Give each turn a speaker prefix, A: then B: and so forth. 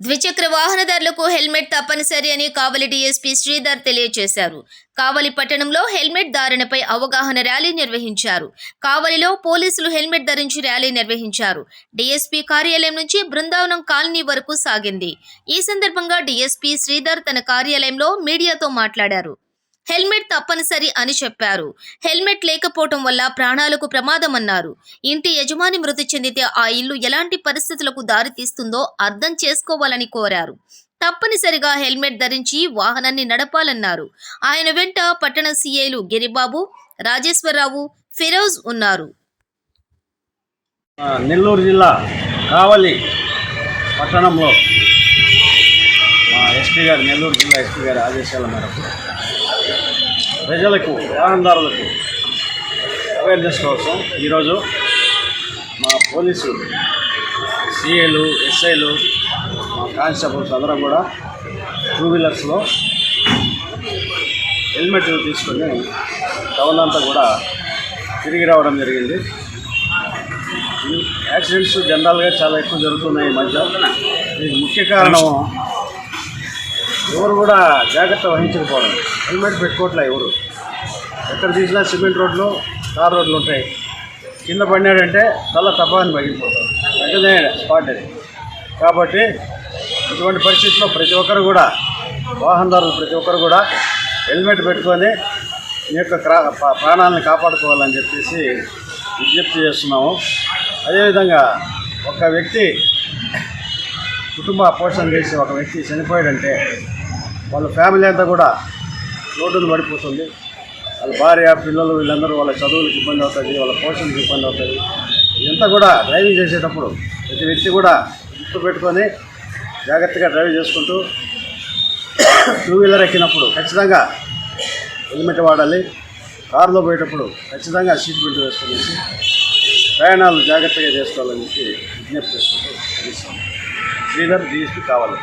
A: ద్విచక్ర వాహనదారులకు హెల్మెట్ తప్పనిసరి అని కావలి డీఎస్పీ శ్రీధర్ తెలియజేశారు. కావలి పట్టణంలో హెల్మెట్ ధారణపై అవగాహన ర్యాలీ నిర్వహించారు. కావలిలో పోలీసులు హెల్మెట్ ధరించి ర్యాలీ నిర్వహించారు. డీఎస్పీ కార్యాలయం నుంచి బృందావనం కాలనీ వరకు సాగింది. ఈ సందర్భంగా డీఎస్పీ శ్రీధర్ తన కార్యాలయంలో మీడియాతో మాట్లాడారు. హెల్మెట్ తప్పనిసరి అని చెప్పారు. హెల్మెట్ లేకపోవటం వల్ల ప్రాణాలకు ప్రమాదమన్నారు. ఇంటి యజమాని మృతి చెందితే ఆ ఇల్లు ఎలాంటి పరిస్థితులకు దారితీస్తుందో అర్థం చేసుకోవాలని కోరారు. తప్పనిసరిగా హెల్మెట్ ధరించి వాహనాన్ని నడపాలన్నారు. ఆయన వెంట పట్టణ సీఏలు గిరిబాబు రాజేశ్వరరావు ఫిరోజ్ ఉన్నారు.
B: నెల్లూరు జిల్లా కావలి పట్టణంలో మా ఎస్పీ గారు నెల్లూరు జిల్లా ఎస్పీ గారు ఆదేశాల మేరకు ప్రజలకు వాహనదారులకు అవేర్నెస్ కోసం ఈరోజు మా పోలీసు సిఏలు ఎస్ఐలు మా కానిస్టేబుల్స్ అందరం కూడా టూ వీలర్స్లో హెల్మెట్ తీసుకొని టౌన్ అంతా కూడా తిరిగి రావడం జరిగింది. యాక్సిడెంట్స్ జనరల్గా చాలా ఎక్కువ జరుగుతున్నాయి ఈ మధ్య. దీనికి ముఖ్య కారణం ఎవరు కూడా జాగ్రత్త వహించకపోవడం. హెల్మెట్ పెట్టుకోవట్లే ఎవరు? ఎక్కడ తీసినా సిమెంట్ రోడ్లు తార్ రోడ్లు ఉంటాయి. కింద పడినాడంటే తల తపాన్ని పగిలిపోతాడు. వెంటనే స్పాట్ అది. కాబట్టి ఇటువంటి పరిస్థితిలో ప్రతి ఒక్కరు కూడా వాహనదారులు ప్రతి ఒక్కరు కూడా హెల్మెట్ పెట్టుకొని మీ యొక్క ప్రాణాలను కాపాడుకోవాలని చెప్పేసి విజ్ఞప్తి చేస్తున్నాము. అదేవిధంగా ఒక వ్యక్తి కుటుంబ పోషణ చేసి ఒక వ్యక్తి చనిపోయాడంటే వాళ్ళ ఫ్యామిలీ అంతా కూడా రోడ్డును పడిపోతుంది. వాళ్ళ భార్య పిల్లలు వీళ్ళందరూ వాళ్ళ చదువులకు ఇబ్బంది అవుతుంది వాళ్ళ పోషణకు ఇబ్బంది అవుతుంది. ఇదంతా కూడా డ్రైవింగ్ చేసేటప్పుడు ప్రతి వ్యక్తి కూడా గుర్తు పెట్టుకొని జాగ్రత్తగా డ్రైవ్ చేసుకుంటూ టూ వీలర్ ఎక్కినప్పుడు ఖచ్చితంగా హెల్మెట్ వాడాలి. కారులో పోయేటప్పుడు ఖచ్చితంగా సీట్ బెల్ట్ వేసుకునేసి ప్రయాణాలు జాగ్రత్తగా చేసుకోవాలని చెప్పి విజ్ఞప్తి చేసుకుంటూ ముగిస్తాం శ్రీధర్ డిఎస్పీ కావాలి.